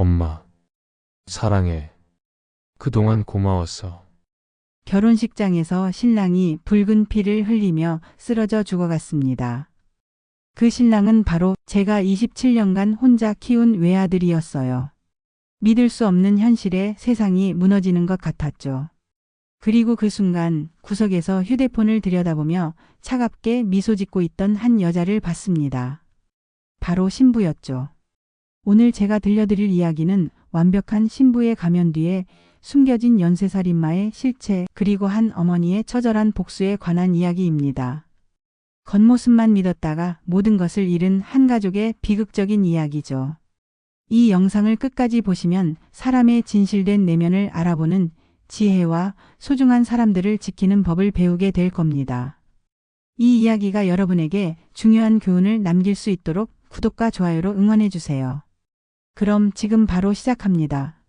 엄마, 사랑해. 그동안 고마웠어. 결혼식장에서 신랑이 붉은 피를 흘리며 쓰러져 죽어갔습니다. 그 신랑은 바로 제가 27년간 혼자 키운 외아들이었어요. 믿을 수 없는 현실에 세상이 무너지는 것 같았죠. 그리고 그 순간 구석에서 휴대폰을 들여다보며 차갑게 미소 짓고 있던 한 여자를 봤습니다. 바로 신부였죠. 오늘 제가 들려드릴 이야기는 완벽한 신부의 가면 뒤에 숨겨진 연쇄살인마의 실체 그리고 한 어머니의 처절한 복수에 관한 이야기입니다. 겉모습만 믿었다가 모든 것을 잃은 한 가족의 비극적인 이야기죠. 이 영상을 끝까지 보시면 사람의 진실된 내면을 알아보는 지혜와 소중한 사람들을 지키는 법을 배우게 될 겁니다. 이 이야기가 여러분에게 중요한 교훈을 남길 수 있도록 구독과 좋아요로 응원해 주세요. 그럼 지금 바로 시작합니다.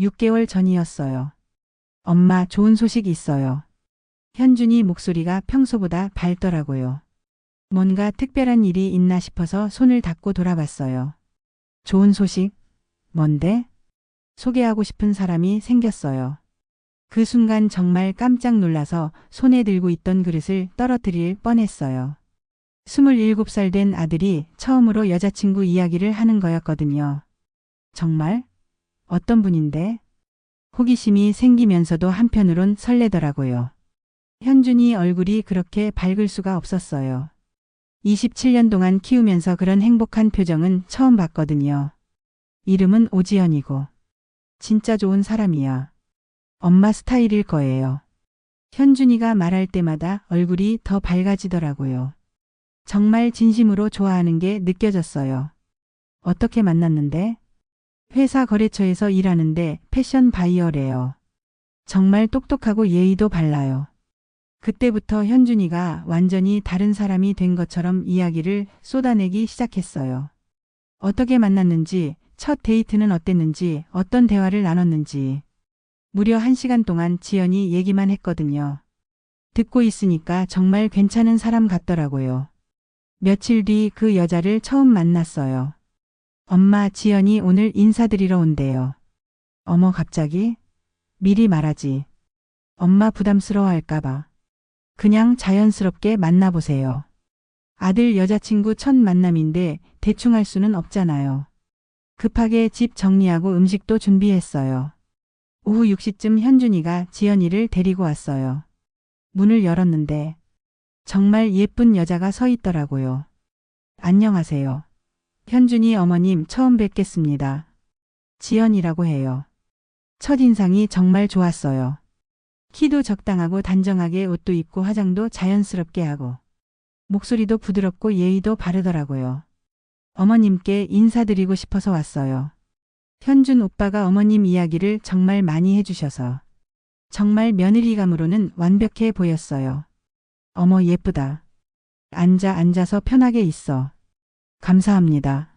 6개월 전이었어요. 엄마 좋은 소식 있어요. 현준이 목소리가 평소보다 밝더라고요. 뭔가 특별한 일이 있나 싶어서 손을 닫고 돌아봤어요. 좋은 소식? 뭔데? 소개하고 싶은 사람이 생겼어요. 그 순간 정말 깜짝 놀라서 손에 들고 있던 그릇을 떨어뜨릴 뻔했어요. 27살 된 아들이 처음으로 여자친구 이야기를 하는 거였거든요. 정말? 어떤 분인데? 호기심이 생기면서도 한편으론 설레더라고요. 현준이 얼굴이 그렇게 밝을 수가 없었어요. 27년 동안 키우면서 그런 행복한 표정은 처음 봤거든요. 이름은 오지연이고. 진짜 좋은 사람이야. 엄마 스타일일 거예요. 현준이가 말할 때마다 얼굴이 더 밝아지더라고요. 정말 진심으로 좋아하는 게 느껴졌어요. 어떻게 만났는데? 회사 거래처에서 일하는데 패션 바이어래요. 정말 똑똑하고 예의도 발라요. 그때부터 현준이가 완전히 다른 사람이 된 것처럼 이야기를 쏟아내기 시작했어요. 어떻게 만났는지, 첫 데이트는 어땠는지, 어떤 대화를 나눴는지. 무려 한 시간 동안 지연이 얘기만 했거든요. 듣고 있으니까 정말 괜찮은 사람 같더라고요. 며칠 뒤 그 여자를 처음 만났어요. 엄마 지연이 오늘 인사드리러 온대요. 어머 갑자기? 미리 말하지. 엄마 부담스러워 할까봐. 그냥 자연스럽게 만나보세요. 아들 여자친구 첫 만남인데 대충 할 수는 없잖아요. 급하게 집 정리하고 음식도 준비했어요. 오후 6시쯤 현준이가 지연이를 데리고 왔어요. 문을 열었는데 정말 예쁜 여자가 서 있더라고요. 안녕하세요. 현준이 어머님 처음 뵙겠습니다. 지연이라고 해요. 첫인상이 정말 좋았어요. 키도 적당하고 단정하게 옷도 입고 화장도 자연스럽게 하고 목소리도 부드럽고 예의도 바르더라고요. 어머님께 인사드리고 싶어서 왔어요. 현준 오빠가 어머님 이야기를 정말 많이 해주셔서 정말 며느리감으로는 완벽해 보였어요. 어머 예쁘다. 앉아 앉아서 편하게 있어. 감사합니다.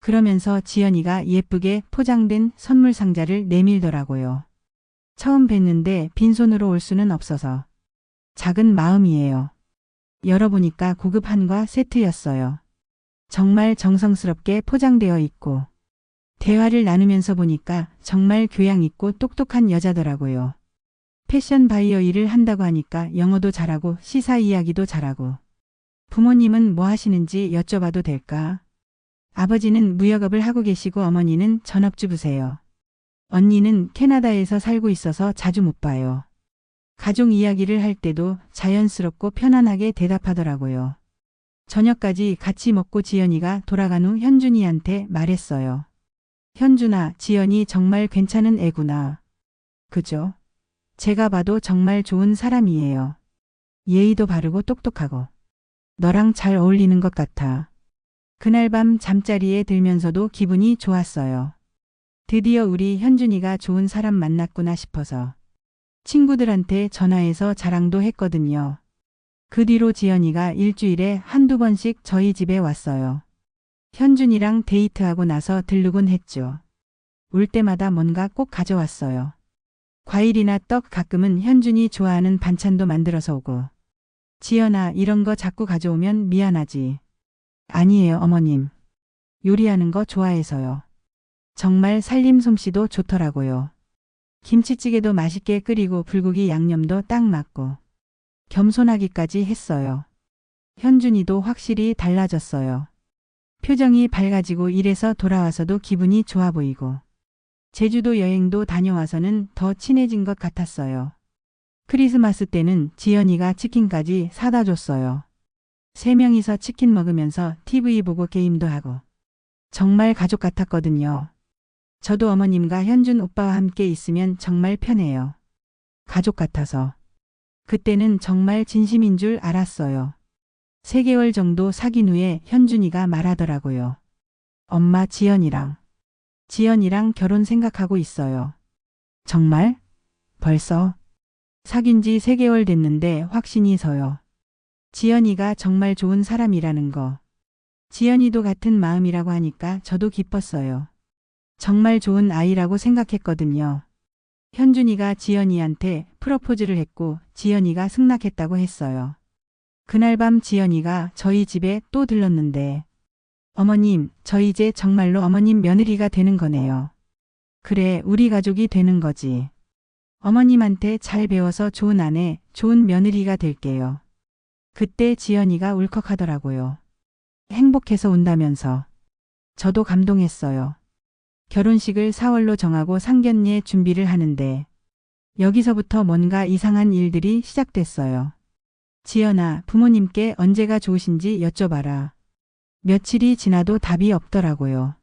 그러면서 지연이가 예쁘게 포장된 선물 상자를 내밀더라고요. 처음 뵀는데 빈손으로 올 수는 없어서 작은 마음이에요. 열어보니까 고급 한과 세트였어요. 정말 정성스럽게 포장되어 있고 대화를 나누면서 보니까 정말 교양 있고 똑똑한 여자더라고요. 패션 바이어 일을 한다고 하니까 영어도 잘하고 시사 이야기도 잘하고 부모님은 뭐 하시는지 여쭤봐도 될까? 아버지는 무역업을 하고 계시고 어머니는 전업주부세요. 언니는 캐나다에서 살고 있어서 자주 못 봐요. 가족 이야기를 할 때도 자연스럽고 편안하게 대답하더라고요. 저녁까지 같이 먹고 지연이가 돌아간 후 현준이한테 말했어요. 현준아, 지연이 정말 괜찮은 애구나. 그죠? 제가 봐도 정말 좋은 사람이에요. 예의도 바르고 똑똑하고. 너랑 잘 어울리는 것 같아. 그날 밤 잠자리에 들면서도 기분이 좋았어요. 드디어 우리 현준이가 좋은 사람 만났구나 싶어서 친구들한테 전화해서 자랑도 했거든요. 그 뒤로 지연이가 일주일에 한두 번씩 저희 집에 왔어요. 현준이랑 데이트하고 나서 들르곤 했죠. 올 때마다 뭔가 꼭 가져왔어요. 과일이나 떡 가끔은 현준이 좋아하는 반찬도 만들어서 오고. 지연아, 이런 거 자꾸 가져오면 미안하지. 아니에요, 어머님. 요리하는 거 좋아해서요. 정말 살림 솜씨도 좋더라고요. 김치찌개도 맛있게 끓이고 불고기 양념도 딱 맞고 겸손하기까지 했어요. 현준이도 확실히 달라졌어요. 표정이 밝아지고 일에서 돌아와서도 기분이 좋아 보이고 제주도 여행도 다녀와서는 더 친해진 것 같았어요. 크리스마스 때는 지연이가 치킨까지 사다 줬어요. 세 명이서 치킨 먹으면서 TV 보고 게임도 하고 정말 가족 같았거든요. 저도 어머님과 현준 오빠와 함께 있으면 정말 편해요. 가족 같아서. 그때는 정말 진심인 줄 알았어요. 3개월 정도 사귄 후에 현준이가 말하더라고요. 엄마 지연이랑. 지연이랑 결혼 생각하고 있어요. 정말? 벌써? 사귄 지 3개월 됐는데 확신이 서요. 지연이가 정말 좋은 사람이라는 거. 지연이도 같은 마음이라고 하니까 저도 기뻤어요. 정말 좋은 아이라고 생각했거든요. 현준이가 지연이한테 프로포즈를 했고 지연이가 승낙했다고 했어요. 그날 밤 지연이가 저희 집에 또 들렀는데 어머님, 저 이제 정말로 어머님 며느리가 되는 거네요. 그래, 우리 가족이 되는 거지. 어머님한테 잘 배워서 좋은 아내, 좋은 며느리가 될게요. 그때 지연이가 울컥하더라고요. 행복해서 운다면서. 저도 감동했어요. 결혼식을 4월로 정하고 상견례 준비를 하는데 여기서부터 뭔가 이상한 일들이 시작됐어요. 지연아, 부모님께 언제가 좋으신지 여쭤봐라. 며칠이 지나도 답이 없더라고요.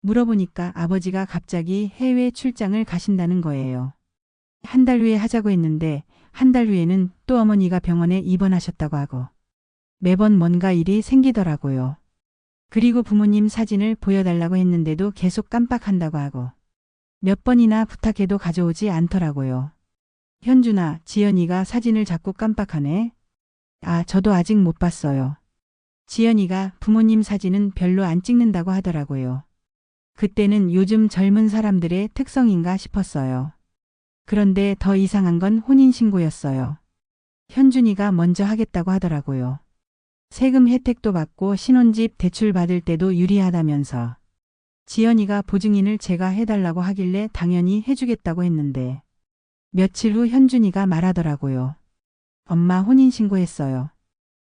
물어보니까 아버지가 갑자기 해외 출장을 가신다는 거예요. 한 달 후에 하자고 했는데 한 달 후에는 또 어머니가 병원에 입원하셨다고 하고 매번 뭔가 일이 생기더라고요. 그리고 부모님 사진을 보여달라고 했는데도 계속 깜빡한다고 하고 몇 번이나 부탁해도 가져오지 않더라고요. 현준아, 지연이가 사진을 자꾸 깜빡하네. 아, 저도 아직 못 봤어요. 지연이가 부모님 사진은 별로 안 찍는다고 하더라고요. 그때는 요즘 젊은 사람들의 특성인가 싶었어요. 그런데 더 이상한 건 혼인신고였어요. 현준이가 먼저 하겠다고 하더라고요. 세금 혜택도 받고 신혼집 대출 받을 때도 유리하다면서. 지연이가 보증인을 제가 해달라고 하길래 당연히 해주겠다고 했는데 며칠 후 현준이가 말하더라고요. 엄마 혼인신고했어요.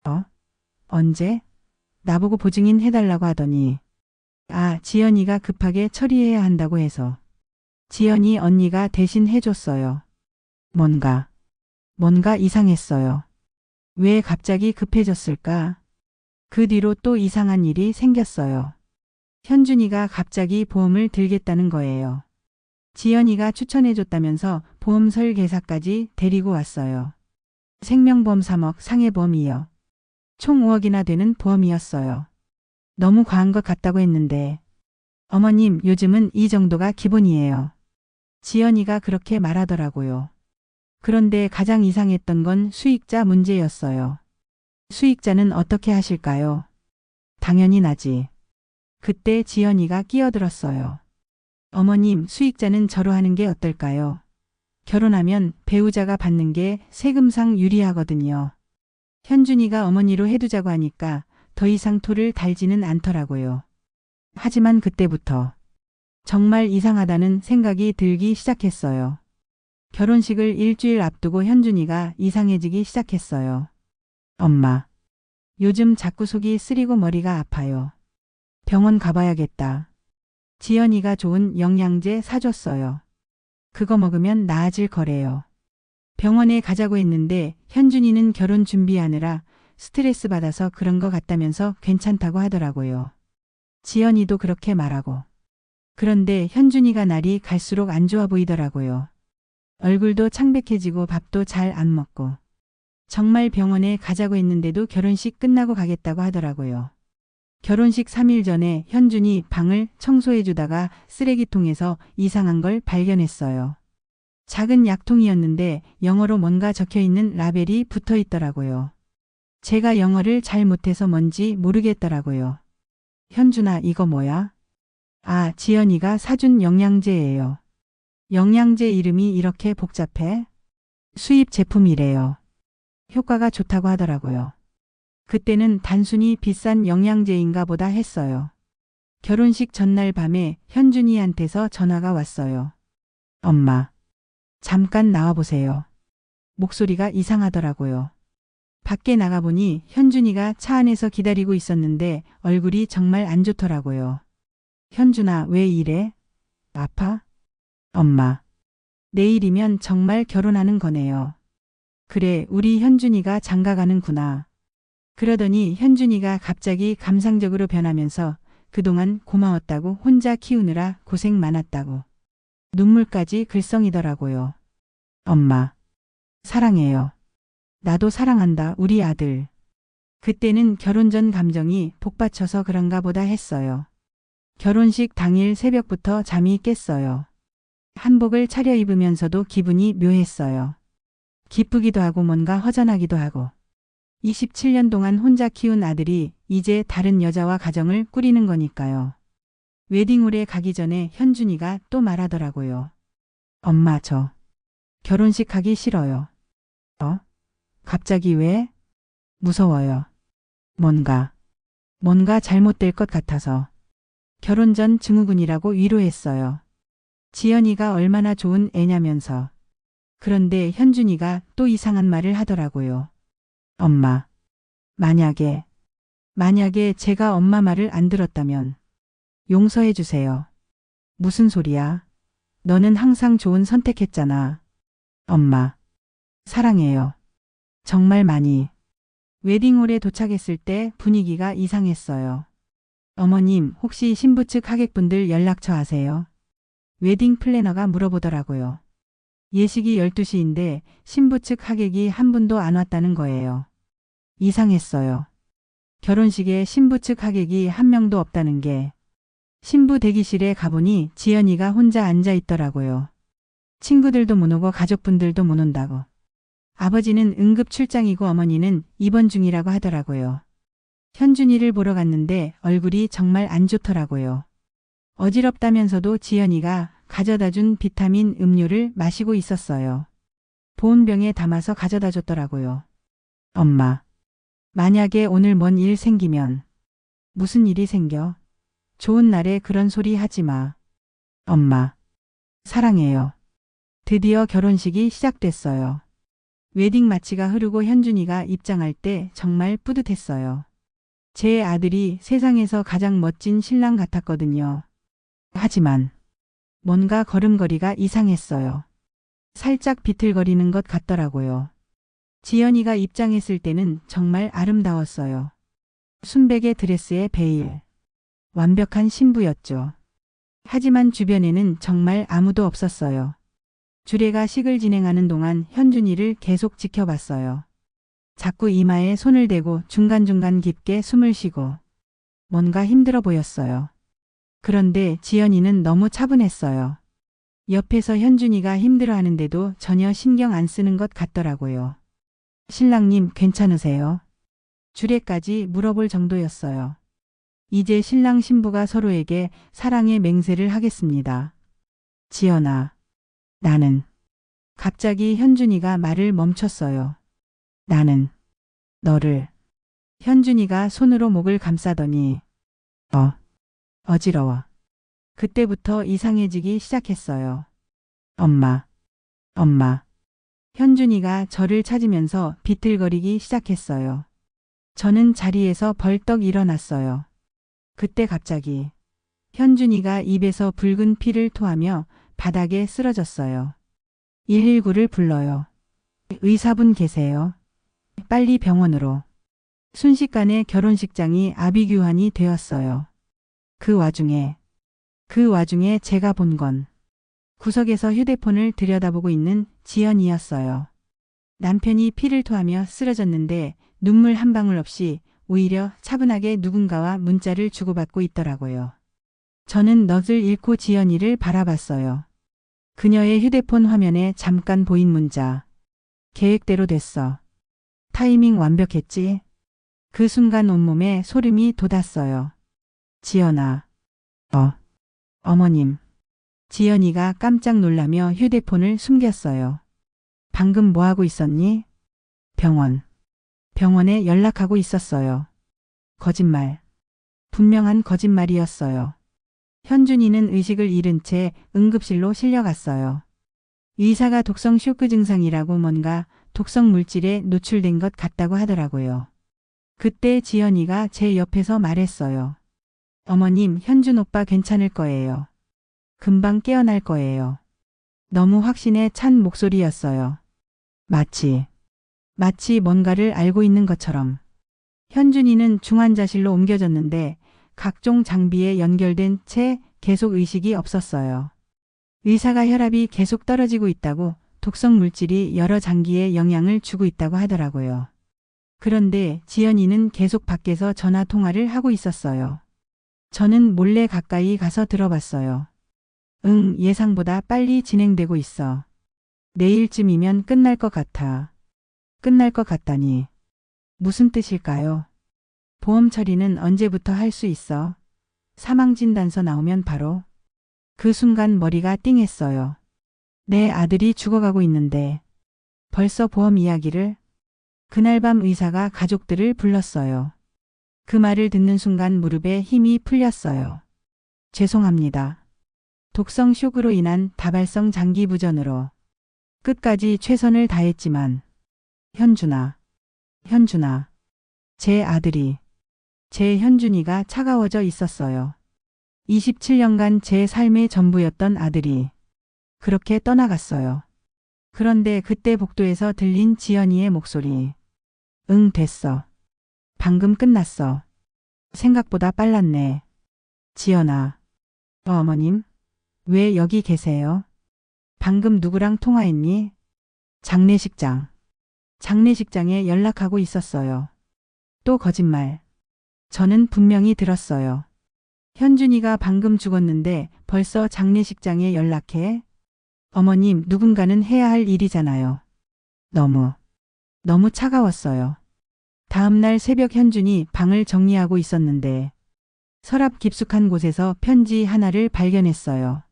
어? 언제? 나보고 보증인 해달라고 하더니 아, 지연이가 급하게 처리해야 한다고 해서 지연이 언니가 대신 해줬어요. 뭔가 뭔가 이상했어요. 왜 갑자기 급해졌을까? 그 뒤로 또 이상한 일이 생겼어요. 현준이가 갑자기 보험을 들겠다는 거예요. 지연이가 추천해줬다면서 보험 설계사까지 데리고 왔어요. 생명보험 3억, 상해보험 2억. 총 5억이나 되는 보험이었어요. 너무 과한 것 같다고 했는데 어머님 요즘은 이 정도가 기본이에요. 지연이가 그렇게 말하더라고요. 그런데 가장 이상했던 건 수익자 문제였어요. 수익자는 어떻게 하실까요? 당연히 나지. 그때 지연이가 끼어들었어요. 어머님, 수익자는 저로 하는 게 어떨까요? 결혼하면 배우자가 받는 게 세금상 유리하거든요. 현준이가 어머니로 해두자고 하니까 더 이상 토를 달지는 않더라고요. 하지만 그때부터 정말 이상하다는 생각이 들기 시작했어요. 결혼식을 일주일 앞두고 현준이가 이상해지기 시작했어요. 엄마. 요즘 자꾸 속이 쓰리고 머리가 아파요. 병원 가봐야겠다. 지연이가 좋은 영양제 사줬어요. 그거 먹으면 나아질 거래요. 병원에 가자고 했는데 현준이는 결혼 준비하느라 스트레스 받아서 그런 거 같다면서 괜찮다고 하더라고요. 지연이도 그렇게 말하고. 그런데 현준이가 날이 갈수록 안 좋아 보이더라고요. 얼굴도 창백해지고 밥도 잘 안 먹고. 정말 병원에 가자고 했는데도 결혼식 끝나고 가겠다고 하더라고요. 결혼식 3일 전에 현준이 방을 청소해 주다가 쓰레기통에서 이상한 걸 발견했어요. 작은 약통이었는데 영어로 뭔가 적혀 있는 라벨이 붙어 있더라고요. 제가 영어를 잘 못해서 뭔지 모르겠더라고요. 현준아, 이거 뭐야? 아, 지연이가 사준 영양제예요. 영양제 이름이 이렇게 복잡해? 수입 제품이래요. 효과가 좋다고 하더라고요. 그때는 단순히 비싼 영양제인가 보다 했어요. 결혼식 전날 밤에 현준이한테서 전화가 왔어요. 엄마, 잠깐 나와보세요. 목소리가 이상하더라고요. 밖에 나가보니 현준이가 차 안에서 기다리고 있었는데 얼굴이 정말 안 좋더라고요. 현준아, 왜 이래? 아파? 엄마, 내일이면 정말 결혼하는 거네요. 그래, 우리 현준이가 장가 가는구나. 그러더니 현준이가 갑자기 감상적으로 변하면서 그동안 고마웠다고 혼자 키우느라 고생 많았다고. 눈물까지 글썽이더라고요. 엄마, 사랑해요. 나도 사랑한다, 우리 아들. 그때는 결혼 전 감정이 복받쳐서 그런가 보다 했어요. 결혼식 당일 새벽부터 잠이 깼어요. 한복을 차려입으면서도 기분이 묘했어요. 기쁘기도 하고 뭔가 허전하기도 하고. 27년 동안 혼자 키운 아들이 이제 다른 여자와 가정을 꾸리는 거니까요. 웨딩홀에 가기 전에 현준이가 또 말하더라고요. 엄마 저 결혼식 하기 싫어요. 어? 갑자기 왜? 무서워요. 뭔가 뭔가 잘못될 것 같아서 결혼 전 증후군이라고 위로했어요. 지연이가 얼마나 좋은 애냐면서. 그런데 현준이가 또 이상한 말을 하더라고요. 엄마, 만약에, 만약에 제가 엄마 말을 안 들었다면 용서해 주세요. 무슨 소리야? 너는 항상 좋은 선택했잖아. 엄마, 사랑해요. 정말 많이. 웨딩홀에 도착했을 때 분위기가 이상했어요. 어머님, 혹시 신부 측 하객분들 연락처 아세요? 웨딩 플래너가 물어보더라고요. 예식이 12시인데 신부 측 하객이 한 분도 안 왔다는 거예요. 이상했어요. 결혼식에 신부 측 하객이 한 명도 없다는 게 신부 대기실에 가보니 지연이가 혼자 앉아 있더라고요. 친구들도 못 오고 가족분들도 못 온다고. 아버지는 응급 출장이고 어머니는 입원 중이라고 하더라고요. 현준이를 보러 갔는데 얼굴이 정말 안 좋더라고요. 어지럽다면서도 지연이가 가져다 준 비타민 음료를 마시고 있었어요. 보온병에 담아서 가져다 줬더라고요. 엄마. 만약에 오늘 뭔 일 생기면 무슨 일이 생겨? 좋은 날에 그런 소리 하지 마. 엄마. 사랑해요. 드디어 결혼식이 시작됐어요. 웨딩 마치가 흐르고 현준이가 입장할 때 정말 뿌듯했어요. 제 아들이 세상에서 가장 멋진 신랑 같았거든요. 하지만 뭔가 걸음걸이가 이상했어요. 살짝 비틀거리는 것 같더라고요. 지연이가 입장했을 때는 정말 아름다웠어요. 순백의 드레스에 베일. 완벽한 신부였죠. 하지만 주변에는 정말 아무도 없었어요. 주례가 식을 진행하는 동안 현준이를 계속 지켜봤어요. 자꾸 이마에 손을 대고 중간중간 깊게 숨을 쉬고 뭔가 힘들어 보였어요. 그런데 지연이는 너무 차분했어요. 옆에서 현준이가 힘들어 하는데도 전혀 신경 안 쓰는 것 같더라고요. 신랑님 괜찮으세요? 주례까지 물어볼 정도였어요. 이제 신랑 신부가 서로에게 사랑의 맹세를 하겠습니다. 지연아, 나는 갑자기 현준이가 말을 멈췄어요. 나는 너를 현준이가 손으로 목을 감싸더니 어 어지러워. 그때부터 이상해지기 시작했어요. 엄마, 엄마. 현준이가 저를 찾으면서 비틀거리기 시작했어요. 저는 자리에서 벌떡 일어났어요. 그때 갑자기 현준이가 입에서 붉은 피를 토하며 바닥에 쓰러졌어요. 119를 불러요. 의사분 계세요. 빨리 병원으로. 순식간에 결혼식장이 아비규환이 되었어요. 그 와중에, 그 와중에 제가 본 건 구석에서 휴대폰을 들여다보고 있는 지연이었어요. 남편이 피를 토하며 쓰러졌는데 눈물 한 방울 없이 오히려 차분하게 누군가와 문자를 주고받고 있더라고요. 저는 넋을 잃고 지연이를 바라봤어요. 그녀의 휴대폰 화면에 잠깐 보인 문자. 계획대로 됐어. 타이밍 완벽했지? 그 순간 온몸에 소름이 돋았어요. 지연아. 어. 어머님. 지연이가 깜짝 놀라며 휴대폰을 숨겼어요. 방금 뭐 하고 있었니? 병원. 병원에 연락하고 있었어요. 거짓말. 분명한 거짓말이었어요. 현준이는 의식을 잃은 채 응급실로 실려갔어요. 의사가 독성 쇼크 증상이라고 뭔가 독성 물질에 노출된 것 같다고 하더라고요. 그때 지연이가 제 옆에서 말했어요. 어머님, 현준 오빠 괜찮을 거예요. 금방 깨어날 거예요. 너무 확신에 찬 목소리였어요. 마치, 마치 뭔가를 알고 있는 것처럼. 현준이는 중환자실로 옮겨졌는데 각종 장비에 연결된 채 계속 의식이 없었어요. 의사가 혈압이 계속 떨어지고 있다고 독성 물질이 여러 장기에 영향을 주고 있다고 하더라고요. 그런데 지연이는 계속 밖에서 전화 통화를 하고 있었어요. 저는 몰래 가까이 가서 들어봤어요. 응, 예상보다 빨리 진행되고 있어. 내일쯤이면 끝날 것 같아. 끝날 것 같다니. 무슨 뜻일까요? 보험 처리는 언제부터 할 수 있어? 사망 진단서 나오면 바로. 그 순간 머리가 띵했어요. 내 아들이 죽어가고 있는데. 벌써 보험 이야기를? 그날 밤 의사가 가족들을 불렀어요. 그 말을 듣는 순간 무릎에 힘이 풀렸어요. 죄송합니다. 독성 쇼크로 인한 다발성 장기 부전으로 끝까지 최선을 다했지만 현준아, 현준아, 제 아들이, 제 현준이가 차가워져 있었어요. 27년간 제 삶의 전부였던 아들이 그렇게 떠나갔어요. 그런데 그때 복도에서 들린 지연이의 목소리. 응, 됐어. 방금 끝났어. 생각보다 빨랐네. 지연아. 어, 어머님? 왜 여기 계세요? 방금 누구랑 통화했니? 장례식장. 장례식장에 연락하고 있었어요. 또 거짓말. 저는 분명히 들었어요. 현준이가 방금 죽었는데 벌써 장례식장에 연락해? 어머님, 누군가는 해야 할 일이잖아요. 너무, 너무 차가웠어요. 다음날 새벽 현준이 방을 정리하고 있었는데 서랍 깊숙한 곳에서 편지 하나를 발견했어요.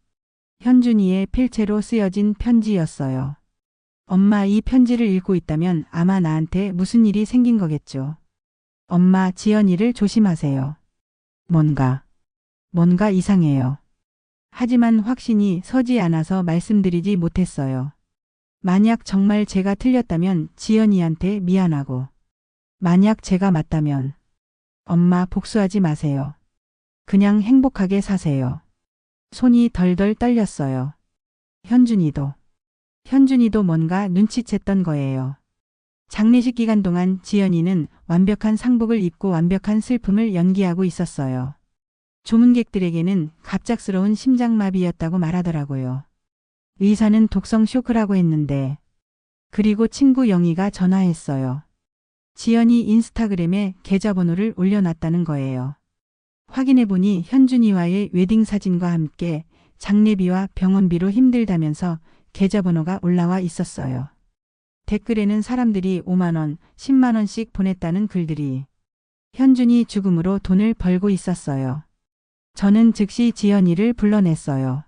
현준이의 필체로 쓰여진 편지였어요. 엄마 이 편지를 읽고 있다면 아마 나한테 무슨 일이 생긴 거겠죠. 엄마 지연이를 조심하세요. 뭔가, 뭔가 이상해요. 하지만 확신이 서지 않아서 말씀드리지 못했어요. 만약 정말 제가 틀렸다면 지연이한테 미안하고, 만약 제가 맞다면, 엄마 복수하지 마세요. 그냥 행복하게 사세요. 손이 덜덜 떨렸어요. 현준이도, 현준이도 뭔가 눈치챘던 거예요. 장례식 기간 동안 지연이는 완벽한 상복을 입고 완벽한 슬픔을 연기하고 있었어요. 조문객들에게는 갑작스러운 심장마비였다고 말하더라고요. 의사는 독성 쇼크라고 했는데, 그리고 친구 영희가 전화했어요. 지연이 인스타그램에 계좌번호를 올려놨다는 거예요. 확인해보니 현준이와의 웨딩 사진과 함께 장례비와 병원비로 힘들다면서 계좌번호가 올라와 있었어요. 댓글에는 사람들이 5만원, 10만원씩 보냈다는 글들이 현준이 죽음으로 돈을 벌고 있었어요. 저는 즉시 지연이를 불러냈어요.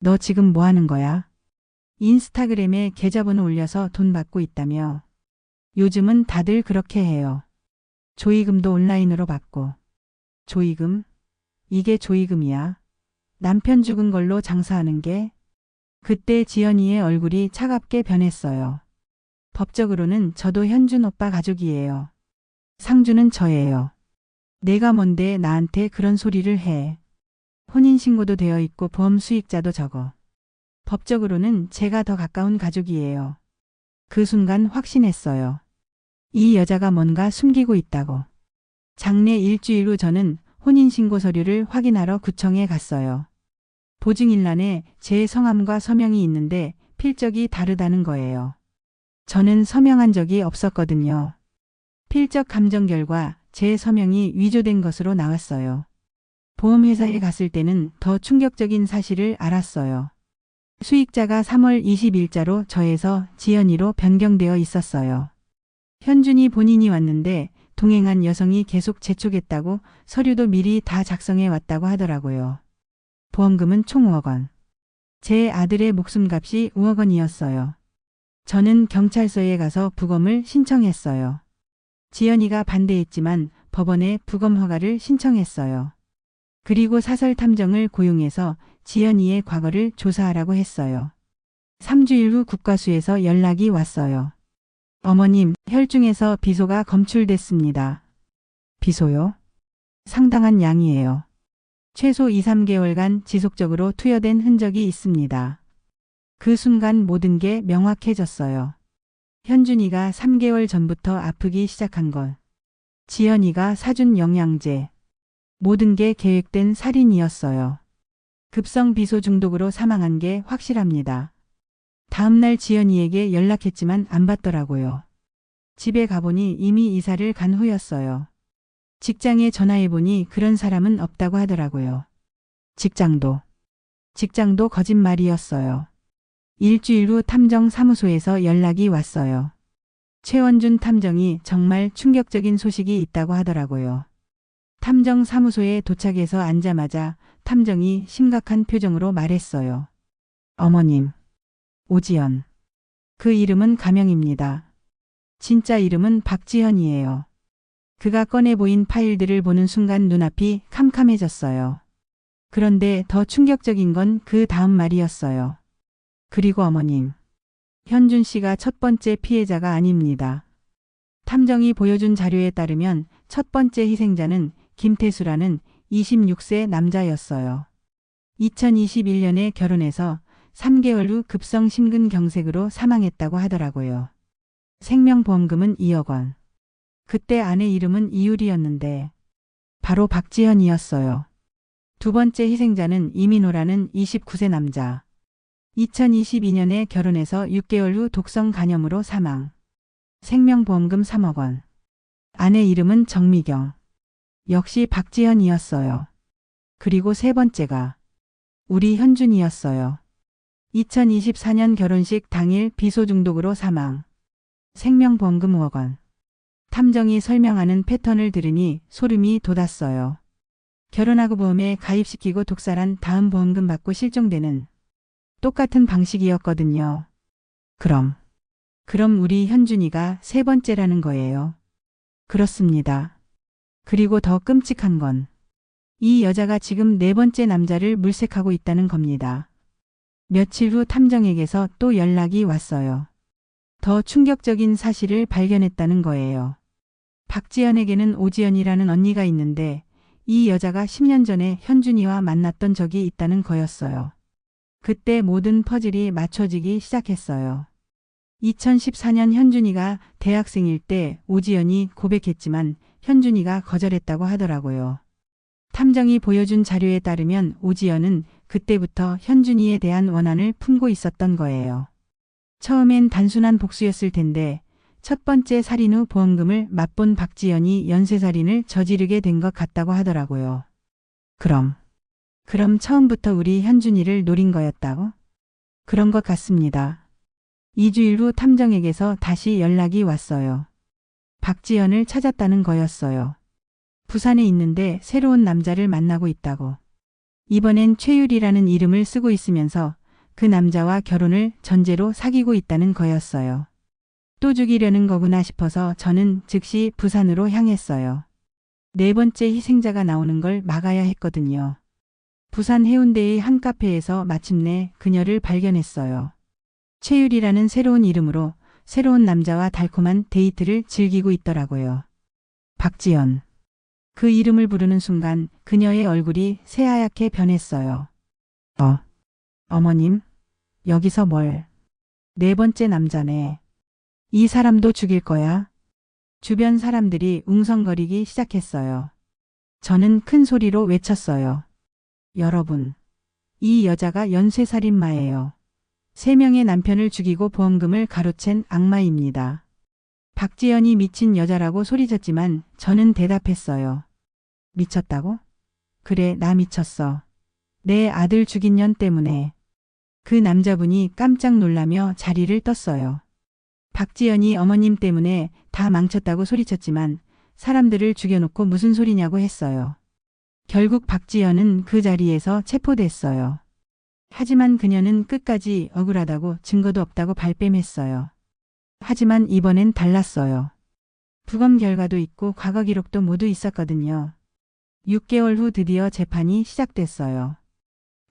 너 지금 뭐 하는 거야? 인스타그램에 계좌번호 올려서 돈 받고 있다며. 요즘은 다들 그렇게 해요. 조의금도 온라인으로 받고. 조의금? 이게 조의금이야. 남편 죽은 걸로 장사하는 게? 그때 지연이의 얼굴이 차갑게 변했어요. 법적으로는 저도 현준 오빠 가족이에요. 상주는 저예요. 내가 뭔데 나한테 그런 소리를 해. 혼인신고도 되어 있고 보험 수익자도 적어. 법적으로는 제가 더 가까운 가족이에요. 그 순간 확신했어요. 이 여자가 뭔가 숨기고 있다고. 장례 일주일 후 저는 혼인신고 서류를 확인하러 구청에 갔어요. 보증일란에 제 성함과 서명이 있는데 필적이 다르다는 거예요. 저는 서명한 적이 없었거든요. 필적 감정 결과 제 서명이 위조된 것으로 나왔어요. 보험회사에 갔을 때는 더 충격적인 사실을 알았어요. 수익자가 3월 20일자로 저에서 지연이로 변경되어 있었어요. 현준이 본인이 왔는데 동행한 여성이 계속 재촉했다고 서류도 미리 다 작성해 왔다고 하더라고요. 보험금은 총 5억 원. 제 아들의 목숨값이 5억 원이었어요. 저는 경찰서에 가서 부검을 신청했어요. 지연이가 반대했지만 법원에 부검 허가를 신청했어요. 그리고 사설 탐정을 고용해서 지연이의 과거를 조사하라고 했어요. 3주일 후 국과수에서 연락이 왔어요. 어머님, 혈중에서 비소가 검출됐습니다. 비소요? 상당한 양이에요. 최소 2, 3개월간 지속적으로 투여된 흔적이 있습니다. 그 순간 모든 게 명확해졌어요. 현준이가 3개월 전부터 아프기 시작한 것. 지연이가 사준 영양제. 모든 게 계획된 살인이었어요. 급성 비소 중독으로 사망한 게 확실합니다. 다음날 지연이에게 연락했지만 안 받더라고요. 집에 가보니 이미 이사를 간 후였어요. 직장에 전화해보니 그런 사람은 없다고 하더라고요. 직장도. 직장도 거짓말이었어요. 일주일 후 탐정 사무소에서 연락이 왔어요. 최원준 탐정이 정말 충격적인 소식이 있다고 하더라고요. 탐정 사무소에 도착해서 앉자마자 탐정이 심각한 표정으로 말했어요. 어머님. 오지연. 그 이름은 가명입니다. 진짜 이름은 박지현이에요. 그가 꺼내 보인 파일들을 보는 순간 눈앞이 캄캄해졌어요. 그런데 더 충격적인 건 그 다음 말이었어요. 그리고 어머님. 현준 씨가 첫 번째 피해자가 아닙니다. 탐정이 보여준 자료에 따르면 첫 번째 희생자는 김태수라는 26세 남자였어요. 2021년에 결혼해서 3개월 후 급성 심근경색으로 사망했다고 하더라고요. 생명보험금은 2억 원. 그때 아내 이름은 이유리였는데 바로 박지현이었어요. 두 번째 희생자는 이민호라는 29세 남자. 2022년에 결혼해서 6개월 후 독성 간염으로 사망. 생명보험금 3억 원. 아내 이름은 정미경. 역시 박지현이었어요. 그리고 세 번째가 우리 현준이었어요. 2024년 결혼식 당일 비소 중독으로 사망. 생명보험금 5억 원. 탐정이 설명하는 패턴을 들으니 소름이 돋았어요. 결혼하고 보험에 가입시키고 독살한 다음 보험금 받고 실종되는 똑같은 방식이었거든요. 그럼, 그럼 우리 현준이가 세 번째라는 거예요. 그렇습니다. 그리고 더 끔찍한 건, 이 여자가 지금 네 번째 남자를 물색하고 있다는 겁니다. 며칠 후 탐정에게서 또 연락이 왔어요. 더 충격적인 사실을 발견했다는 거예요. 박지연에게는 오지연이라는 언니가 있는데 이 여자가 10년 전에 현준이와 만났던 적이 있다는 거였어요. 그때 모든 퍼즐이 맞춰지기 시작했어요. 2014년 현준이가 대학생일 때 오지연이 고백했지만 현준이가 거절했다고 하더라고요. 탐정이 보여준 자료에 따르면 오지연은 그때부터 현준이에 대한 원한을 품고 있었던 거예요. 처음엔 단순한 복수였을 텐데 첫 번째 살인 후 보험금을 맛본 박지연이 연쇄살인을 저지르게 된 것 같다고 하더라고요. 그럼, 그럼 처음부터 우리 현준이를 노린 거였다고? 그런 것 같습니다. 2주일 후 탐정에게서 다시 연락이 왔어요. 박지연을 찾았다는 거였어요. 부산에 있는데 새로운 남자를 만나고 있다고. 이번엔 최율이라는 이름을 쓰고 있으면서 그 남자와 결혼을 전제로 사귀고 있다는 거였어요. 또 죽이려는 거구나 싶어서 저는 즉시 부산으로 향했어요. 네 번째 희생자가 나오는 걸 막아야 했거든요. 부산 해운대의 한 카페에서 마침내 그녀를 발견했어요. 최율이라는 새로운 이름으로 새로운 남자와 달콤한 데이트를 즐기고 있더라고요. 박지연. 그 이름을 부르는 순간 그녀의 얼굴이 새하얗게 변했어요. 어, 어머님, 여기서 뭘? 네 번째 남자네. 이 사람도 죽일 거야? 주변 사람들이 웅성거리기 시작했어요. 저는 큰 소리로 외쳤어요. 여러분, 이 여자가 연쇄살인마예요. 세 명의 남편을 죽이고 보험금을 가로챈 악마입니다. 박지연이 미친 여자라고 소리쳤지만 저는 대답했어요. 미쳤다고? 그래, 나 미쳤어. 내 아들 죽인 년 때문에. 그 남자분이 깜짝 놀라며 자리를 떴어요. 박지연이 어머님 때문에 다 망쳤다고 소리쳤지만 사람들을 죽여놓고 무슨 소리냐고 했어요. 결국 박지연은 그 자리에서 체포됐어요. 하지만 그녀는 끝까지 억울하다고 증거도 없다고 발뺌했어요. 하지만 이번엔 달랐어요. 부검 결과도 있고 과거 기록도 모두 있었거든요. 6개월 후 드디어 재판이 시작됐어요.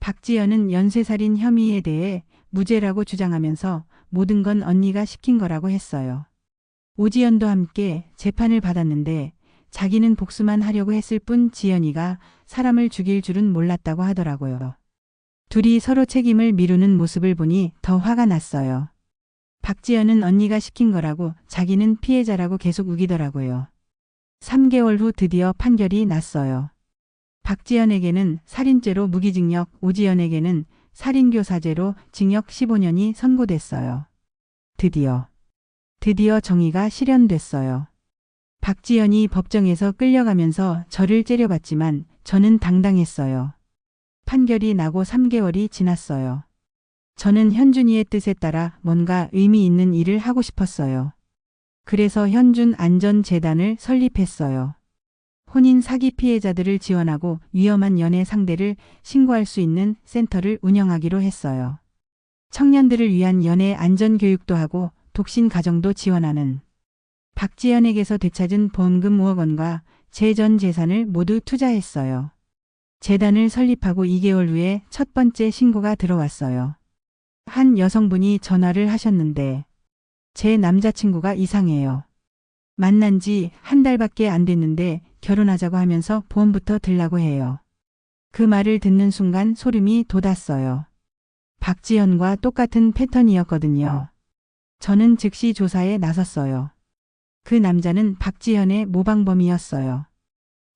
박지연은 연쇄살인 혐의에 대해 무죄라고 주장하면서 모든 건 언니가 시킨 거라고 했어요. 오지연도 함께 재판을 받았는데 자기는 복수만 하려고 했을 뿐 지연이가 사람을 죽일 줄은 몰랐다고 하더라고요. 둘이 서로 책임을 미루는 모습을 보니 더 화가 났어요. 박지연은 언니가 시킨 거라고 자기는 피해자라고 계속 우기더라고요. 3개월 후 드디어 판결이 났어요. 박지연에게는 살인죄로 무기징역, 오지연에게는 살인교사죄로 징역 15년이 선고됐어요. 드디어, 드디어 정의가 실현됐어요. 박지연이 법정에서 끌려가면서 저를 째려봤지만 저는 당당했어요. 판결이 나고 3개월이 지났어요. 저는 현준이의 뜻에 따라 뭔가 의미 있는 일을 하고 싶었어요. 그래서 현준 안전재단을 설립했어요. 혼인 사기 피해자들을 지원하고 위험한 연애 상대를 신고할 수 있는 센터를 운영하기로 했어요. 청년들을 위한 연애 안전 교육도 하고 독신 가정도 지원하는 박지연에게서 되찾은 보험금 5억 원과 제 전 재산을 모두 투자했어요. 재단을 설립하고 2개월 후에 첫 번째 신고가 들어왔어요. 한 여성분이 전화를 하셨는데 제 남자친구가 이상해요. 만난 지 한 달밖에 안 됐는데 결혼하자고 하면서 보험부터 들라고 해요. 그 말을 듣는 순간 소름이 돋았어요. 박지현과 똑같은 패턴이었거든요. 저는 즉시 조사에 나섰어요. 그 남자는 박지현의 모방범이었어요.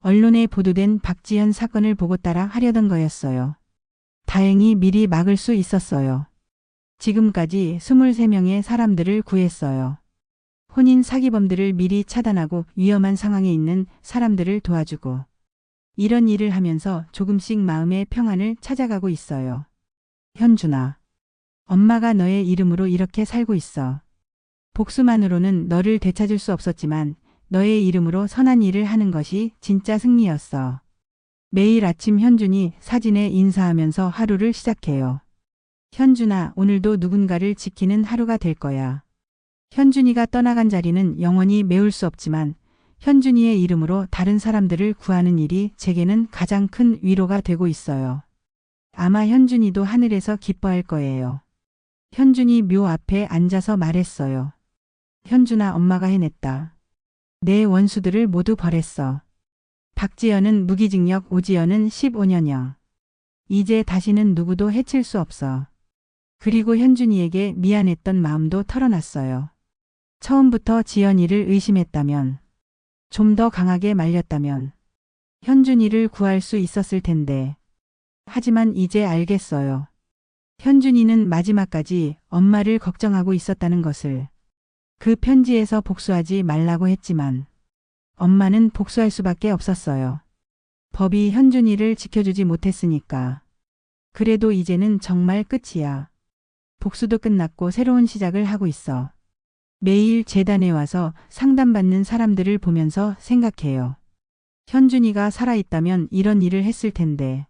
언론에 보도된 박지현 사건을 보고 따라 하려던 거였어요. 다행히 미리 막을 수 있었어요. 지금까지 23명의 사람들을 구했어요. 혼인 사기범들을 미리 차단하고 위험한 상황에 있는 사람들을 도와주고 이런 일을 하면서 조금씩 마음의 평안을 찾아가고 있어요. 현준아, 엄마가 너의 이름으로 이렇게 살고 있어. 복수만으로는 너를 되찾을 수 없었지만 너의 이름으로 선한 일을 하는 것이 진짜 승리였어. 매일 아침 현준이 사진에 인사하면서 하루를 시작해요. 현준아, 오늘도 누군가를 지키는 하루가 될 거야. 현준이가 떠나간 자리는 영원히 메울 수 없지만 현준이의 이름으로 다른 사람들을 구하는 일이 제게는 가장 큰 위로가 되고 있어요. 아마 현준이도 하늘에서 기뻐할 거예요. 현준이 묘 앞에 앉아서 말했어요. 현준아, 엄마가 해냈다. 내 원수들을 모두 벌했어. 박지연은 무기징역, 오지연은 15년형. 이제 다시는 누구도 해칠 수 없어. 그리고 현준이에게 미안했던 마음도 털어놨어요. 처음부터 지연이를 의심했다면, 좀 더 강하게 말렸다면, 현준이를 구할 수 있었을 텐데. 하지만 이제 알겠어요. 현준이는 마지막까지 엄마를 걱정하고 있었다는 것을. 그 편지에서 복수하지 말라고 했지만, 엄마는 복수할 수밖에 없었어요. 법이 현준이를 지켜주지 못했으니까. 그래도 이제는 정말 끝이야. 복수도 끝났고 새로운 시작을 하고 있어. 매일 재단에 와서 상담받는 사람들을 보면서 생각해요. 현준이가 살아있다면 이런 일을 했을 텐데.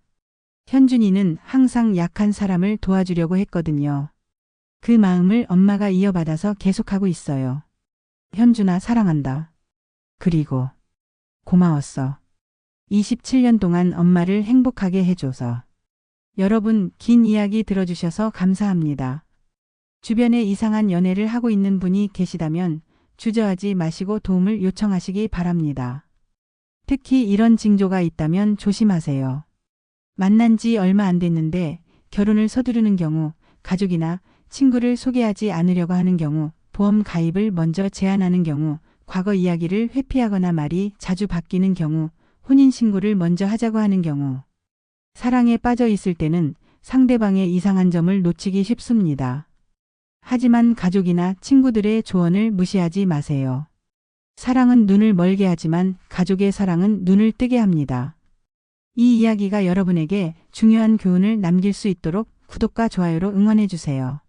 현준이는 항상 약한 사람을 도와주려고 했거든요. 그 마음을 엄마가 이어받아서 계속하고 있어요. 현준아 사랑한다. 그리고 고마웠어. 27년 동안 엄마를 행복하게 해줘서. 여러분 긴 이야기 들어주셔서 감사합니다. 주변에 이상한 연애를 하고 있는 분이 계시다면 주저하지 마시고 도움을 요청하시기 바랍니다. 특히 이런 징조가 있다면 조심하세요. 만난 지 얼마 안 됐는데 결혼을 서두르는 경우, 가족이나 친구를 소개하지 않으려고 하는 경우, 보험 가입을 먼저 제안하는 경우, 과거 이야기를 회피하거나 말이 자주 바뀌는 경우, 혼인신고를 먼저 하자고 하는 경우, 사랑에 빠져 있을 때는 상대방의 이상한 점을 놓치기 쉽습니다. 하지만 가족이나 친구들의 조언을 무시하지 마세요. 사랑은 눈을 멀게 하지만 가족의 사랑은 눈을 뜨게 합니다. 이 이야기가 여러분에게 중요한 교훈을 남길 수 있도록 구독과 좋아요로 응원해 주세요.